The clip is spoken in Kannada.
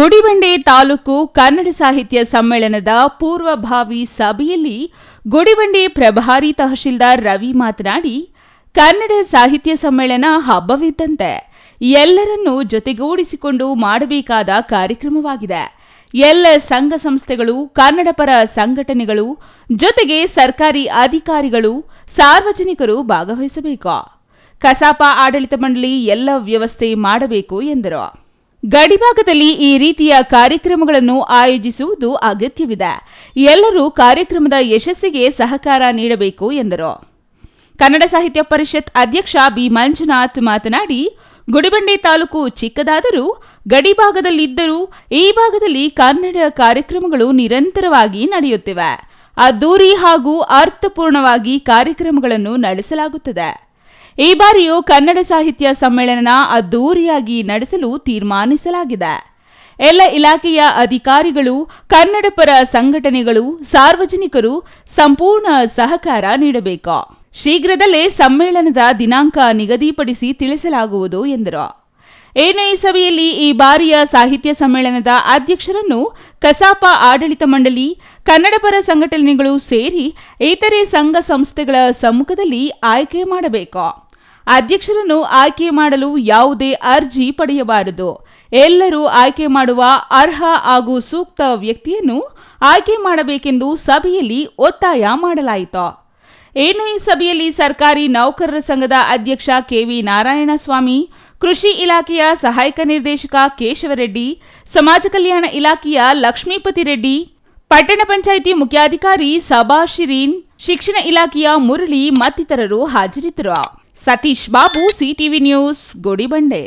ಗುಡಿಬಂಡೆ ತಾಲೂಕು ಕನ್ನಡ ಸಾಹಿತ್ಯ ಸಮ್ಮೇಳನದ ಪೂರ್ವಭಾವಿ ಸಭೆಯಲ್ಲಿ ಗುಡಿಬಂಡೆ ಪ್ರಭಾರಿ ತಹಶೀಲ್ದಾರ್ ರವಿ ಮಾತನಾಡಿ, ಕನ್ನಡ ಸಾಹಿತ್ಯ ಸಮ್ಮೇಳನ ಹಬ್ಬವಿದ್ದಂತೆ ಎಲ್ಲರನ್ನೂ ಜೊತೆಗೂಡಿಸಿಕೊಂಡು ಮಾಡಬೇಕಾದ ಕಾರ್ಯಕ್ರಮವಾಗಿದೆ. ಎಲ್ಲ ಸಂಘ ಸಂಸ್ಥೆಗಳು, ಕನ್ನಡ ಪರ ಸಂಘಟನೆಗಳು, ಜೊತೆಗೆ ಸರ್ಕಾರಿ ಅಧಿಕಾರಿಗಳು, ಸಾರ್ವಜನಿಕರು ಭಾಗವಹಿಸಬೇಕು. ಕಸಾಪ ಆಡಳಿತ ಮಂಡಳಿ ಎಲ್ಲ ವ್ಯವಸ್ಥೆ ಮಾಡಬೇಕು ಎಂದರು. ಗಡಿಭಾಗದಲ್ಲಿ ಈ ರೀತಿಯ ಕಾರ್ಯಕ್ರಮಗಳನ್ನು ಆಯೋಜಿಸುವುದು ಅಗತ್ಯವಿದೆ. ಎಲ್ಲರೂ ಕಾರ್ಯಕ್ರಮದ ಯಶಸ್ಸಿಗೆ ಸಹಕಾರ ನೀಡಬೇಕು ಎಂದರು. ಕನ್ನಡ ಸಾಹಿತ್ಯ ಪರಿಷತ್ ಅಧ್ಯಕ್ಷ ಬಿ. ಮಂಜುನಾಥ್ ಮಾತನಾಡಿ, ಗುಡಿಬಂಡೆ ತಾಲೂಕು ಚಿಕ್ಕದಾದರೂ, ಗಡಿಭಾಗದಲ್ಲಿದ್ದರೂ ಈ ಭಾಗದಲ್ಲಿ ಕನ್ನಡ ಕಾರ್ಯಕ್ರಮಗಳು ನಿರಂತರವಾಗಿ ನಡೆಯುತ್ತಿವೆ. ಅದ್ದೂರಿ ಹಾಗೂ ಅರ್ಥಪೂರ್ಣವಾಗಿ ಕಾರ್ಯಕ್ರಮಗಳನ್ನು ನಡೆಸಲಾಗುತ್ತದೆ. ಈ ಬಾರಿಯೂ ಕನ್ನಡ ಸಾಹಿತ್ಯ ಸಮ್ಮೇಳನ ಅದ್ದೂರಿಯಾಗಿ ನಡೆಸಲು ತೀರ್ಮಾನಿಸಲಾಗಿದೆ. ಎಲ್ಲ ಇಲಾಖೆಯ ಅಧಿಕಾರಿಗಳು, ಕನ್ನಡ ಪರ ಸಂಘಟನೆಗಳು, ಸಾರ್ವಜನಿಕರು ಸಂಪೂರ್ಣ ಸಹಕಾರ ನೀಡಬೇಕು. ಶೀಘ್ರದಲ್ಲೇ ಸಮ್ಮೇಳನದ ದಿನಾಂಕ ನಿಗದಿಪಡಿಸಿ ತಿಳಿಸಲಾಗುವುದು ಎಂದರು. ಏನೇ ಸಭೆಯಲ್ಲಿ ಈ ಬಾರಿಯ ಸಾಹಿತ್ಯ ಸಮ್ಮೇಳನದ ಅಧ್ಯಕ್ಷರನ್ನು ಕಸಾಪ ಆಡಳಿತ ಮಂಡಳಿ, ಕನ್ನಡ ಪರ ಸಂಘಟನೆಗಳು ಸೇರಿ ಇತರೆ ಸಂಘ ಸಂಸ್ಥೆಗಳ ಸಮ್ಮುಖದಲ್ಲಿ ಆಯ್ಕೆ ಮಾಡಬೇಕು. ಅಧ್ಯಕ್ಷರನ್ನು ಆಯ್ಕೆ ಮಾಡಲು ಯಾವುದೇ ಅರ್ಜಿ ಪಡೆಯಬಾರದು. ಎಲ್ಲರೂ ಆಯ್ಕೆ ಮಾಡುವ ಅರ್ಹ ಹಾಗೂ ಸೂಕ್ತ ವ್ಯಕ್ತಿಯನ್ನು ಆಯ್ಕೆ ಮಾಡಬೇಕೆಂದು ಸಭೆಯಲ್ಲಿ ಒತ್ತಾಯ ಮಾಡಲಾಯಿತು. ಏನು ಸಭೆಯಲ್ಲಿ ಸರ್ಕಾರಿ ನೌಕರರ ಸಂಘದ ಅಧ್ಯಕ್ಷ ಕೆವಿ ನಾರಾಯಣಸ್ವಾಮಿ, ಕೃಷಿ ಇಲಾಖೆಯ ಸಹಾಯಕ ನಿರ್ದೇಶಕ ಕೇಶವರೆಡ್ಡಿ, ಸಮಾಜ ಕಲ್ಯಾಣ ಇಲಾಖೆಯ ಲಕ್ಷ್ಮೀಪತಿ ರೆಡ್ಡಿ, ಪಟ್ಟಣ ಪಂಚಾಯಿತಿ ಮುಖ್ಯಾಧಿಕಾರಿ ಸಬಾ ಶಿರೀನ್, ಶಿಕ್ಷಣ ಇಲಾಖೆಯ ಮುರಳಿ ಮತ್ತಿತರರು ಹಾಜರಿದ್ದರು. Satish Babu CTV news Godibande.